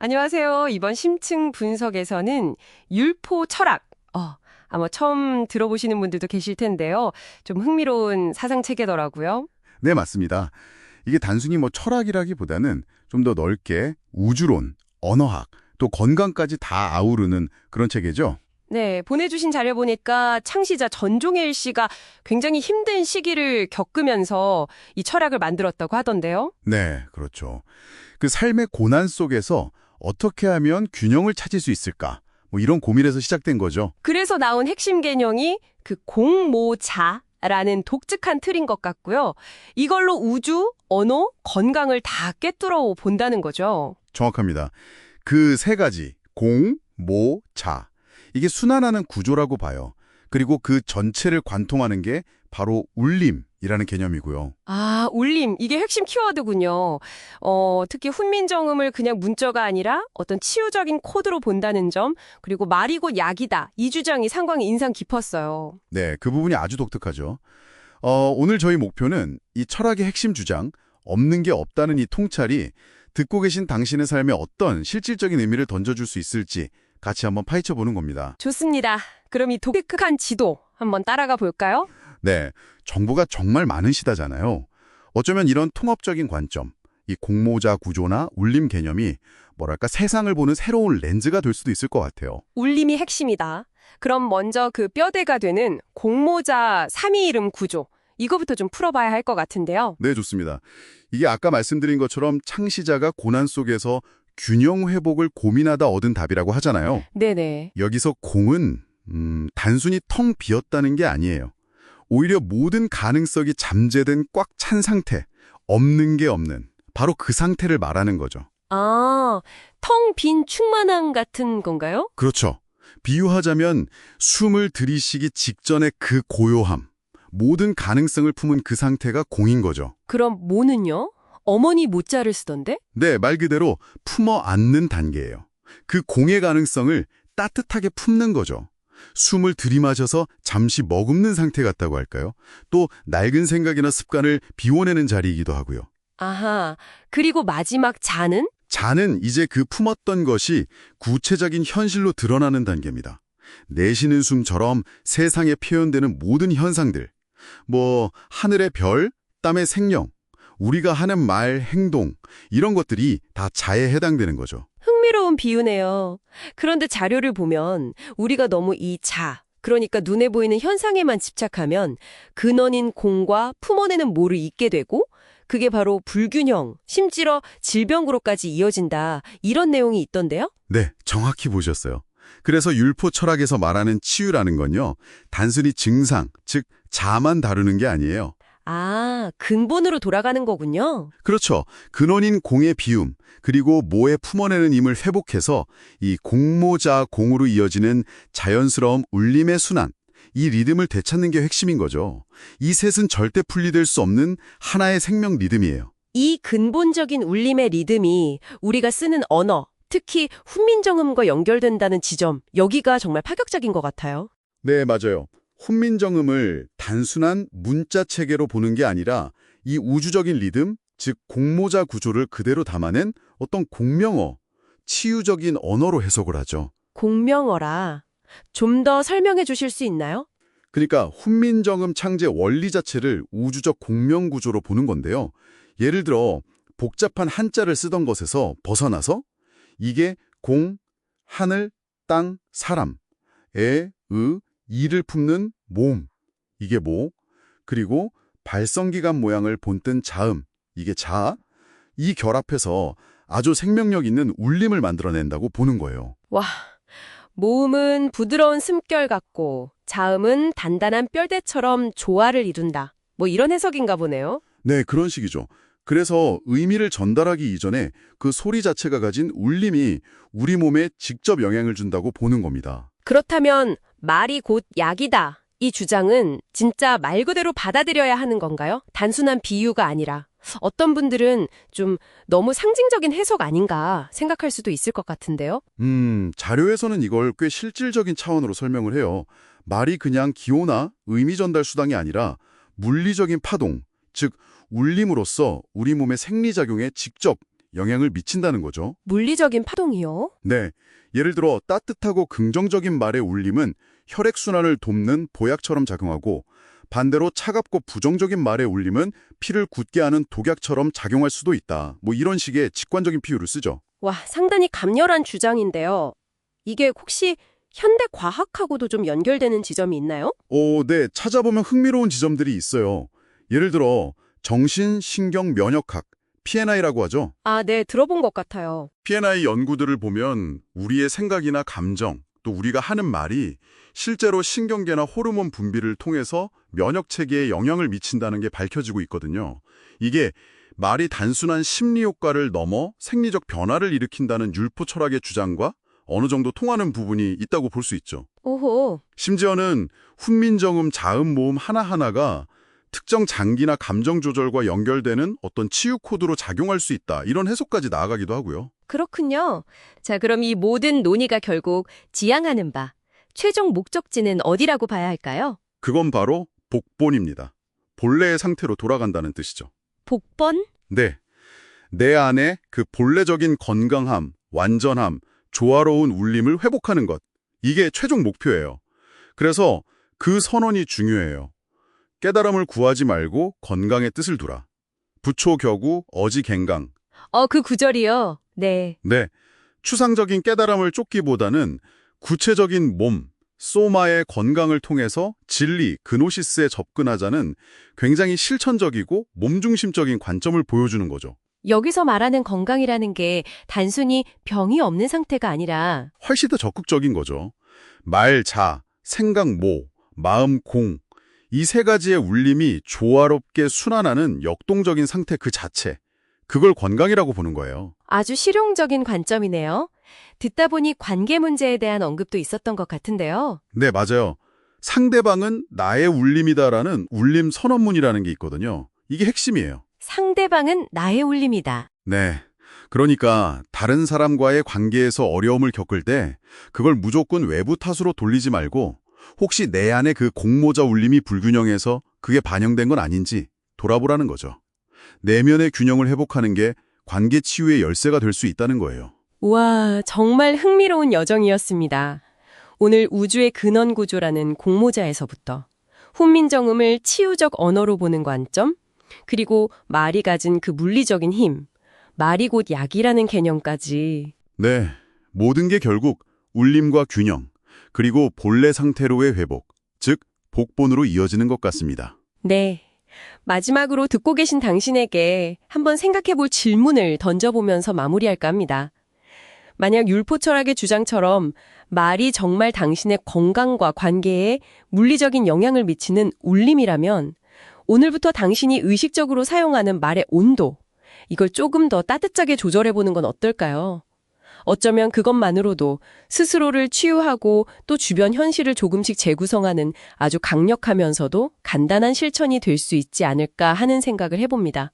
안녕하세요. 이번 심층 분석에서는 율포 철학, 어, 아마 처음 들어보시는 분들도 계실 텐데요. 좀 흥미로운 사상 체계더라고요. 네, 맞습니다. 이게 단순히 뭐 철학이라기보다는 좀 더 넓게 우주론, 언어학, 또 건강까지 다 아우르는 그런 체계죠. 네, 보내주신 자료 보니까 창시자 전종일 씨가 굉장히 힘든 시기를 겪으면서 이 철학을 만들었다고 하던데요. 네, 그렇죠. 그 삶의 고난 속에서 어떻게 하면 균형을 찾을 수 있을까? 뭐 이런 고민에서 시작된 거죠. 그래서 나온 핵심 개념이 그 공모자라는 독특한 틀인 것 같고요. 이걸로 우주, 언어, 건강을 다 꿰뚫어 본다는 거죠. 정확합니다. 그 세 가지, 공, 모, 자. 이게 순환하는 구조라고 봐요. 그리고 그 전체를 관통하는 게 바로 울림 이라는 개념이고요. 아, 울림. 이게 핵심 키워드군요. 어, 특히 훈민정음을 그냥 문자가 아니라 어떤 치유적인 코드로 본다는 점, 그리고 말이고 약이다. 이 주장이 상당히 인상 깊었어요. 네, 그 부분이 아주 독특하죠. 어, 오늘 저희 목표는 이 철학의 핵심 주장, 없는 게 없다는 이 통찰이 듣고 계신 당신의 삶에 어떤 실질적인 의미를 던져줄 수 있을지 같이 한번 파헤쳐 보는 겁니다. 좋습니다. 그럼 이 독특한 지도 한번 따라가 볼까요? 네, 정보가 정말 많은 시대잖아요. 어쩌면 이런 통합적인 관점, 이 공모자 구조나 울림 개념이 뭐랄까 세상을 보는 새로운 렌즈가 될 수도 있을 것 같아요. 울림이 핵심이다. 그럼 먼저 그 뼈대가 되는 공모자 3위 이름 구조. 이거부터 좀 풀어봐야 할 것 같은데요. 네, 좋습니다. 이게 아까 말씀드린 것처럼 창시자가 고난 속에서 균형 회복을 고민하다 얻은 답이라고 하잖아요. 네네. 여기서 공은 음, 단순히 텅 비었다는 게 아니에요. 오히려 모든 가능성이 잠재된 꽉 찬 상태, 없는 게 없는 바로 그 상태를 말하는 거죠. 아, 텅 빈 충만함 같은 건가요? 그렇죠. 비유하자면 숨을 들이쉬기 직전의 그 고요함, 모든 가능성을 품은 그 상태가 공인 거죠. 그럼 뭐는요? 어머니 모자를 쓰던데? 네, 말 그대로 품어 안는 단계예요. 그 공의 가능성을 따뜻하게 품는 거죠. 숨을 들이마셔서 잠시 머금는 상태 같다고 할까요? 또 낡은 생각이나 습관을 비워내는 자리이기도 하고요. 아하. 그리고 마지막 자는? 자는 이제 그 품었던 것이 구체적인 현실로 드러나는 단계입니다. 내쉬는 숨처럼 세상에 표현되는 모든 현상들, 뭐 하늘의 별, 땀의 생명, 우리가 하는 말, 행동 이런 것들이 다 자에 해당되는 거죠. 흥미로운 비유네요. 그런데 자료를 보면 우리가 너무 이 자, 그러니까 눈에 보이는 현상에만 집착하면 근원인 공과 품어내는 모를 잊게 되고 그게 바로 불균형, 심지어 질병으로까지 이어진다. 이런 내용이 있던데요? 네, 정확히 보셨어요. 그래서 율포 철학에서 말하는 치유라는 건요. 단순히 증상, 즉 자만 다루는 게 아니에요. 아, 근본으로 돌아가는 거군요. 그렇죠. 근원인 공의 비움, 그리고 모의 품어내는 힘을 회복해서 이 공모자 공으로 이어지는 자연스러움 울림의 순환, 이 리듬을 되찾는 게 핵심인 거죠. 이 셋은 절대 분리될 수 없는 하나의 생명 리듬이에요. 이 근본적인 울림의 리듬이 우리가 쓰는 언어, 특히 훈민정음과 연결된다는 지점, 여기가 정말 파격적인 것 같아요. 네, 맞아요. 훈민정음을 단순한 문자 체계로 보는 게 아니라 이 우주적인 리듬, 즉 공모자 구조를 그대로 담아낸 어떤 공명어, 치유적인 언어로 해석을 하죠. 공명어라. 좀 더 설명해 주실 수 있나요? 그러니까 훈민정음 창제 원리 자체를 우주적 공명 구조로 보는 건데요. 예를 들어 복잡한 한자를 쓰던 것에서 벗어나서 이게 공, 하늘, 땅, 사람, 에, 의, 이를 품는 몸, 이게 모, 그리고 발성기관 모양을 본뜬 자음, 이게 자, 이 결합해서 아주 생명력 있는 울림을 만들어낸다고 보는 거예요. 와, 모음은 부드러운 숨결 같고 자음은 단단한 뼈대처럼 조화를 이룬다. 뭐 이런 해석인가 보네요. 네, 그런 식이죠. 그래서 의미를 전달하기 이전에 그 소리 자체가 가진 울림이 우리 몸에 직접 영향을 준다고 보는 겁니다. 그렇다면 말이 곧 약이다. 이 주장은 진짜 말 그대로 받아들여야 하는 건가요? 단순한 비유가 아니라. 어떤 분들은 좀 너무 상징적인 해석 아닌가 생각할 수도 있을 것 같은데요. 음, 자료에서는 이걸 꽤 실질적인 차원으로 설명을 해요. 말이 그냥 기호나 의미 전달 수단이 아니라 물리적인 파동, 즉 울림으로써 우리 몸의 생리작용에 직접 영향을 미친다는 거죠. 물리적인 파동이요? 네. 예를 들어 따뜻하고 긍정적인 말의 울림은 혈액순환을 돕는 보약처럼 작용하고 반대로 차갑고 부정적인 말의 울림은 피를 굳게 하는 독약처럼 작용할 수도 있다. 뭐 이런 식의 직관적인 비유를 쓰죠. 와, 상당히 감열한 주장인데요. 이게 혹시 현대 과학하고도 좀 연결되는 지점이 있나요? 오, 네. 찾아보면 흥미로운 지점들이 있어요. 예를 들어 정신, 신경, 면역학, PNI라고 하죠. 아, 네, 들어본 것 같아요. PNI 연구들을 보면 우리의 생각이나 감정, 또 우리가 하는 말이 실제로 신경계나 호르몬 분비를 통해서 면역 체계에 영향을 미친다는 게 밝혀지고 있거든요. 이게 말이 단순한 심리 효과를 넘어 생리적 변화를 일으킨다는 율포 철학의 주장과 어느 정도 통하는 부분이 있다고 볼 수 있죠. 오호, 심지어는 훈민정음 자음 모음 하나하나가 특정 장기나 감정 조절과 연결되는 어떤 치유 코드로 작용할 수 있다. 이런 해석까지 나아가기도 하고요. 그렇군요. 자, 그럼 이 모든 논의가 결국 지향하는 바, 최종 목적지는 어디라고 봐야 할까요? 그건 바로 복본입니다. 본래의 상태로 돌아간다는 뜻이죠. 복번? 네. 내 안에 그 본래적인 건강함, 완전함, 조화로운 울림을 회복하는 것. 이게 최종 목표예요. 그래서 그 선언이 중요해요. 깨달음을 구하지 말고 건강의 뜻을 두라. 부초격우 어지갱강. 어, 그 구절이요. 네. 네. 추상적인 깨달음을 쫓기보다는 구체적인 몸, 소마의 건강을 통해서 진리, 그노시스에 접근하자는 굉장히 실천적이고 몸중심적인 관점을 보여주는 거죠. 여기서 말하는 건강이라는 게 단순히 병이 없는 상태가 아니라 훨씬 더 적극적인 거죠. 말, 자, 생각, 모, 마음, 공. 이 세 가지의 울림이 조화롭게 순환하는 역동적인 상태 그 자체. 그걸 건강이라고 보는 거예요. 아주 실용적인 관점이네요. 듣다 보니 관계 문제에 대한 언급도 있었던 것 같은데요. 네, 맞아요. 상대방은 나의 울림이다라는 울림 선언문이라는 게 있거든요. 이게 핵심이에요. 상대방은 나의 울림이다. 네. 그러니까 다른 사람과의 관계에서 어려움을 겪을 때 그걸 무조건 외부 탓으로 돌리지 말고 혹시 내 안에 그 공모자 울림이 불균형해서 그게 반영된 건 아닌지 돌아보라는 거죠. 내면의 균형을 회복하는 게 관계 치유의 열쇠가 될 수 있다는 거예요. 우와, 정말 흥미로운 여정이었습니다. 오늘 우주의 근원 구조라는 공모자에서부터 훈민정음을 치유적 언어로 보는 관점, 그리고 말이 가진 그 물리적인 힘, 말이 곧 약이라는 개념까지 네. 모든 게 결국 울림과 균형, 그리고 본래 상태로의 회복, 즉 복본으로 이어지는 것 같습니다. 네. 마지막으로 듣고 계신 당신에게 한번 생각해 볼 질문을 던져보면서 마무리할까 합니다. 만약 율포 철학의 주장처럼 말이 정말 당신의 건강과 관계에 물리적인 영향을 미치는 울림이라면 오늘부터 당신이 의식적으로 사용하는 말의 온도, 이걸 조금 더 따뜻하게 조절해 보는 건 어떨까요? 어쩌면 그것만으로도 스스로를 치유하고 또 주변 현실을 조금씩 재구성하는 아주 강력하면서도 간단한 실천이 될 수 있지 않을까 하는 생각을 해봅니다.